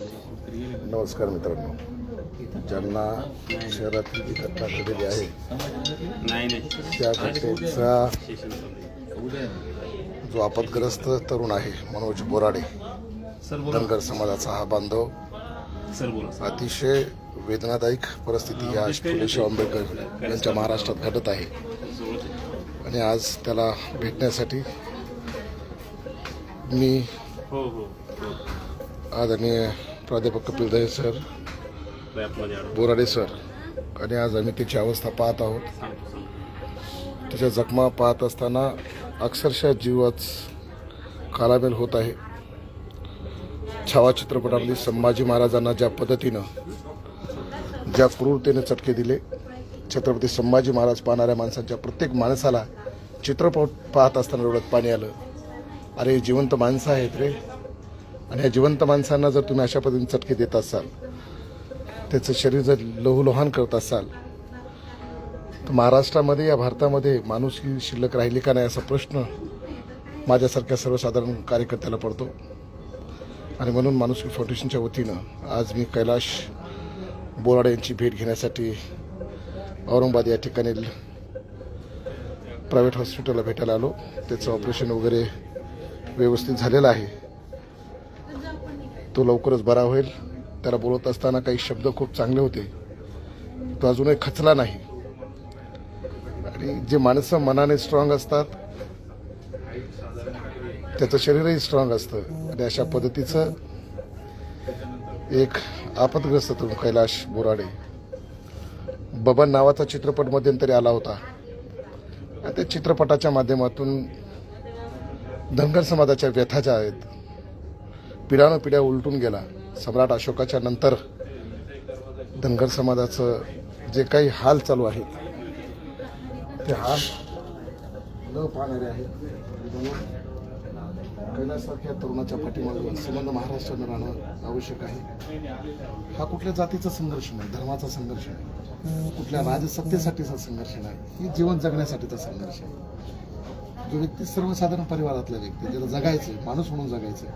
नमस्कार मित्रांनो. ज्यांना शहरातील जी घटना घडलेली आहे नाही नाही त्या घटनेचा जो आपदग्रस्त तरुण आहे मनोज बोराडे धनगर समाजाचा हा बांधव अतिशय वेदनादायक परिस्थिती या फुले शाहू आंबेडकर यांच्या महाराष्ट्रात घडत आहे. आणि आज त्याला भेटण्यासाठी मी हो हो हो. आदरणीय प्राध्यापक कपिल दहे सर बोराडे सर आणि आज आम्ही त्याची अवस्था पाहत आहोत. त्याच्या जखमा पाहत असताना अक्षरशः जीवच कालामेल होत आहे. छावा चित्रपटामध्ये संभाजी महाराजांना ज्या पद्धतीनं ज्या क्रूरतेने चटके दिले छत्रपती संभाजी महाराज पाहणाऱ्या माणसांच्या प्रत्येक माणसाला चित्रपट पाहत असताना डोळ्यात पाणी आलं. अरे जिवंत माणसं आहेत रे. आणि या जिवंत माणसांना जर तुम्ही अशा पद्धतीने चटके देत असाल त्याचं शरीर जर लहूलुहान करत असाल तर महाराष्ट्रामध्ये या भारतामध्ये माणूस शिल्लक राहिली का नाही असा प्रश्न माझ्यासारख्या सर्वसाधारण कार्यकर्त्याला पडतो. आणि म्हणून माणुसकी फाउंडेशनच्या वतीनं आज मी कैलाश बोराडे यांची भेट घेण्यासाठी औरंगाबाद या ठिकाणी प्रायव्हेट हॉस्पिटलला भेटायला आलो. त्याचं ऑपरेशन वगैरे व्यवस्थित झालेलं आहे. तो लवकरच बरा होईल. त्याला बोलत असताना काही शब्द खूप चांगले होते. तो अजूनही खचला नाही. आणि जे माणसं मनाने स्ट्रॉंग असतात त्याचं शरीरही स्ट्रॉंग असतं. आणि अशा पद्धतीचं एक आपदग्रस्त तरुण कैलाश बोराडे बबन नावाचा चित्रपट मध्यंतरी आला होता. आणि त्या चित्रपटाच्या माध्यमातून धनगर समाजाच्या व्यथा ज्या आहेत पिढ्यानं पिढ्या उलटून गेला. सम्राट अशोकाच्या नंतर धनगर समाजाचं जे काही हाल चालू आहेत ते हाल न पाहणारे आहेत. कैलासारख्या तरुणाच्या पाठीमागे संबंध महाराष्ट्रानं राहणं आवश्यक आहे. हा कुठल्या जातीचा संघर्ष नाही धर्माचा संघर्ष नाही. कुठल्या राजसत्तेसाठीचा संघर्ष नाही. ही जीवन जगण्यासाठीचा संघर्ष आहे. जो व्यक्ती सर्वसाधारण परिवारातला व्यक्ती ज्याला जगायचं माणूस म्हणून जगायचं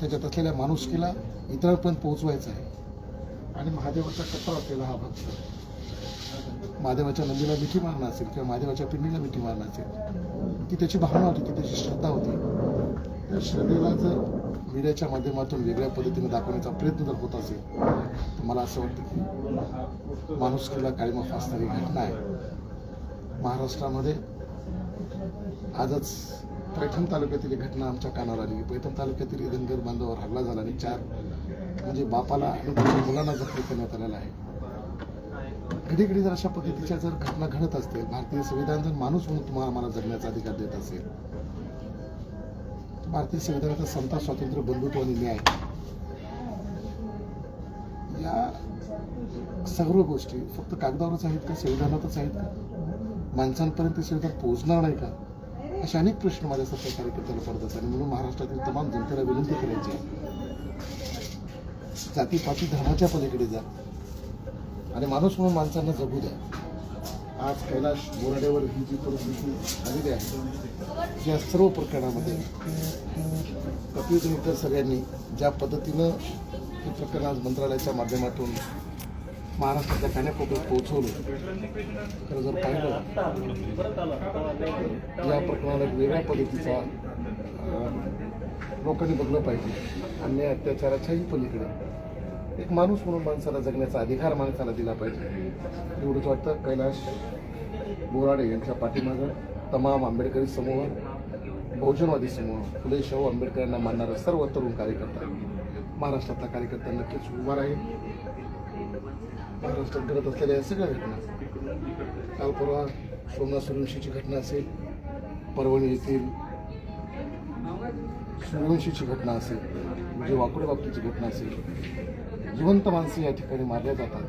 त्याच्यात असलेल्या माणुसकीला इतरांपर्यंत पोहोचवायचं आहे. आणि महादेवाचा कट्टा असलेला हा भक्त. महादेवाच्या नंदीला मिठी मारणं असेल किंवा महादेवाच्या पिंडीला मिठी मारणं असेल ती त्याची भावना होती ती त्याची श्रद्धा होती. त्या श्रद्धेला जर मीडियाच्या माध्यमातून वेगळ्या पद्धतीने दाखवण्याचा प्रयत्न जर होत असेल तर मला असं वाटतं की माणुसकीला काळीमा फासणारी घटना आहे. महाराष्ट्रामध्ये आजच पैठण तालुक्यातील एक घटना आमच्या कानावर आली. पैठण तालुक्यातील धनगर बांधवावर हल्ला झाला आणि चार म्हणजे बापाला आणि त्याच्या मुलांना जखमी करण्यात आलेला आहे. घडी घडी जर अशा पद्धतीच्या जर घटना घडत असतील भारतीय संविधान जर माणूस म्हणून तुम्हाला आम्हाला जगण्याचा अधिकार देत असेल. भारतीय संविधानाचा समता स्वातंत्र्य बंधुत्व आणि न्याय या सर्व गोष्टी फक्त कागदावरच आहेत का संविधानातच आहेत का? माणसांपर्यंत ते पोहोचणार नाही का? असे अनेक प्रश्न माझ्यासारख्या कार्यकर्त्याला पडत असतात आणि म्हणून महाराष्ट्रातील तमाम जनतेला विनंती करायची आहे. जातीपाती धर्माच्या पलीकडे जा. आणि माणूस म्हणून माणसांना जगू द्या. आज कैलाश बोराडेवर ही जी परिस्थिती आलेली आहे या सर्व प्रकरणामध्ये कपिल देवकर सगळ्यांनी ज्या पद्धतीनं हे प्रकरण आज मंत्रालयाच्या माध्यमातून महाराष्ट्राच्या कान्याकोपऱ्यात पोहोचवलं. खरं जर पाहिलं या प्रकरणाला एक वेगळ्या पद्धतीचा लोकांनी बघलं पाहिजे. अन्याय अत्याचाराच्याही पलीकडे. एक माणूस म्हणून माणसाला जगण्याचा अधिकार माणसाला दिला पाहिजे. एवढंच वाटतं कैलाश बोराडे यांच्या पाठीमागं तमाम आंबेडकरी समूह बहुजनवादी समूह फुले शाहू आंबेडकरांना मानणारा सर्व तरुण कार्यकर्ता. महाराष्ट्रातला कार्यकर्ता नक्कीच उभा राहील. महाराष्ट्रात घडत असलेल्या या सगळ्या घटना. काल परवा सोमनाथ सूर्यवंशीची घटना असेल परभणी येथील सूर्यवंशीची घटना असेल म्हणजे वाकुडे बाबतीची घटना असेल जिवंत माणसं या ठिकाणी मारल्या जातात.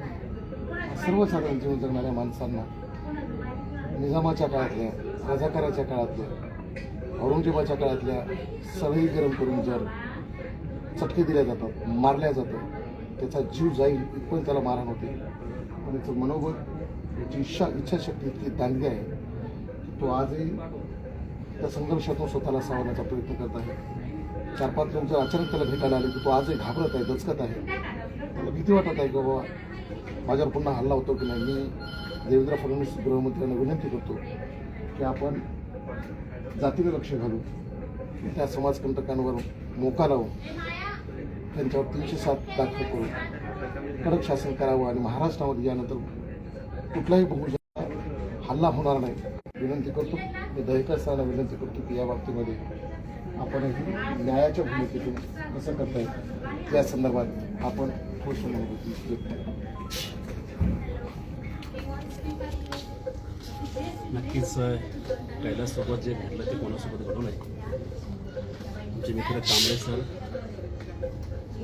सर्वसाधारण जीवन जगणाऱ्या माणसांना निजामाच्या काळातल्या राजाकाराच्या काळातल्या औरंगजेबाच्या काळातल्या सवयी गरम करून जर चटके दिल्या जातात मारल्या जातं त्याचा जीव जाईल इथपर्यंत त्याला मारहाण होते. पण त्याचं मनोबल त्याची इच्छा इच्छाशक्ती इतकी दांडगी आहे की तो आजही त्या संघर्षातून स्वतःला सावरण्याचा प्रयत्न करत आहे. चार पाच लोक जर अचानक त्याला भेटायला आले की तो आजही घाबरत आहे दचकत आहे त्याला भीती वाटत आहे की बाबा माझ्यावर पुन्हा हल्ला होतो की नाही? मी देवेंद्र फडणवीस गृहमंत्र्यांना विनंती करतो की आपण जातीने लक्ष घालू त्या समाजकंटकांवर मोका लावू त्यांच्यावर तीनशे सात दाखल करून कडक शासन करावं आणि महाराष्ट्रामध्ये यानंतर कुठलाही बहुजन हल्ला होणार नाही. विनंती करतो मी दहिकर सरांना विनंती करतो की या बाबतीमध्ये आपणही न्यायाच्या भूमिकेतून कसं करता येईल या संदर्भात आपण ठोस अनुभूती नक्कीच कैलाससोबत जे घडलं ते कोणासोबत घडू नये. आमचे मित्र कांबळे सर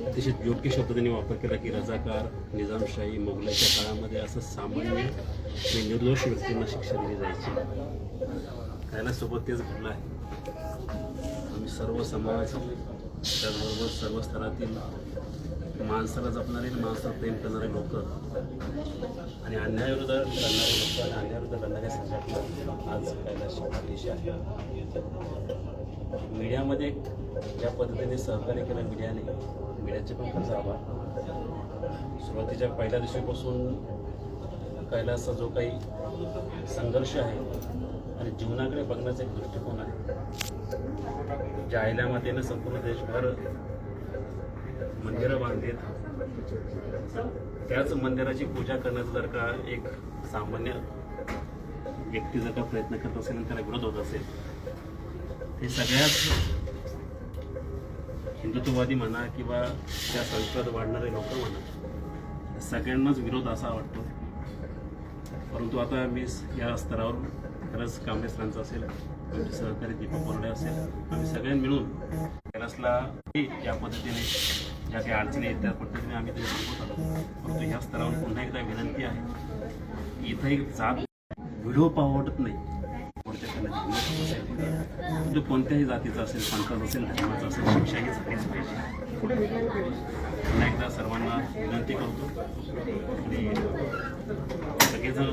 अतिशय योग्य शब्द त्यांनी वापर केला की रजाकार निजामशाही मोगलाईच्या काळामध्ये असं सामान्य आणि निर्दोष व्यक्तींना शिक्षा दिली जायची. सोबत तेच घडलं आहे. आम्ही सर्व समाज त्याचबरोबर सर्व स्तरातील माणसाला जपणारे आणि माणसाला प्रेम करणारे लोक आणि अन्यायाविरुद्ध लढणारे लोक आणि अन्यायाविरुद्ध लढणाऱ्या संघटना आज कैलास पाठीशी आहे मीडियामध्ये ज्या पद्धतीने सहकार्य केलं मीडियाने मीडियाचे पण खर्च आभार. सुरुवातीच्या पहिल्या दिवशीपासून कैलासचा जो काही संघर्ष आहे आणि जीवनाकडे बघण्याचा एक दृष्टिकोन आहे ज्या आयल्यामध्ये संपूर्ण देशभर मंदिरं बांधलीत त्याच मंदिराची पूजा करण्याचा जर का एक सामान्य व्यक्ती जर का प्रयत्न करत असेल आणि त्याला विरोध होत असेल ते सगळ्यात हिंदुत्ववादी म्हणा किंवा त्या संस्कृत वाढणारे लोक म्हणा सगळ्यांनाच विरोध असा वाटतो. परंतु आता मी या स्तरावर खरंच कांबळे असेल आमचे सहकारी दीपक बोर्डे असेल आम्ही सगळ्यांनी मिळून कैलासला या पद्धतीने ज्या काही अडचणी आहेत त्या पद्धतीने आम्ही ते सोबत आलो परंतु ह्या स्तरावर पुन्हा एकदा विनंती आहे. इथं एक जात व्हिडिओ पाहू वाटत नाही. कोणत्या कोणत्याही जातीचा असेल पंथाचा असेल धर्माचा असेल शिक्षाही झालीच पाहिजे. पुन्हा एकदा सर्वांना विनंती करतो. आणि सगळेजण